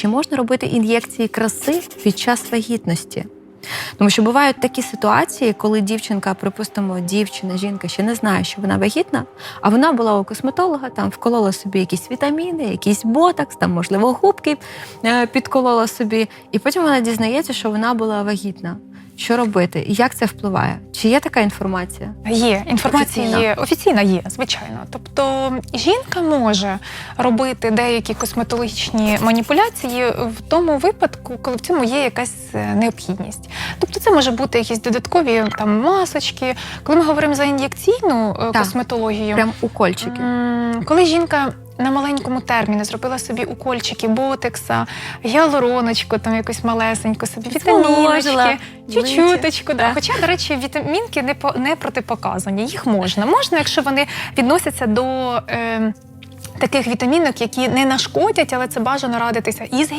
Чи можна робити ін'єкції краси під час вагітності? Тому що бувають такі ситуації, коли дівчинка, припустимо, дівчина, жінка ще не знає, що вона вагітна, а вона була у косметолога, там вколола собі якісь вітаміни, якийсь ботокс, там, можливо, губки е, підколола собі, і потім вона дізнається, що вона була вагітна. Що робити і як це впливає? Чи є така інформація? Є інформація Офіційна. є офіційна є, звичайно. Тобто жінка може робити деякі косметологічні маніпуляції в тому випадку, коли в цьому є якась е, необхідність. Тобто, це може бути якісь додаткові там масочки. Коли ми говоримо за ін'єкційну е, косметологію, Прям укольчики. Коли жінка на маленькому терміні зробила собі укольчики, ботекса, гіалуроночку, там якусь малесеньку собі, вітаміночки, чуть-чуточку. Да. Хоча, до речі, вітамінки не, по- не протипоказані, їх можна. Можна, якщо вони відносяться до. Е, Таких вітамінок, які не нашкодять, але це бажано радитися із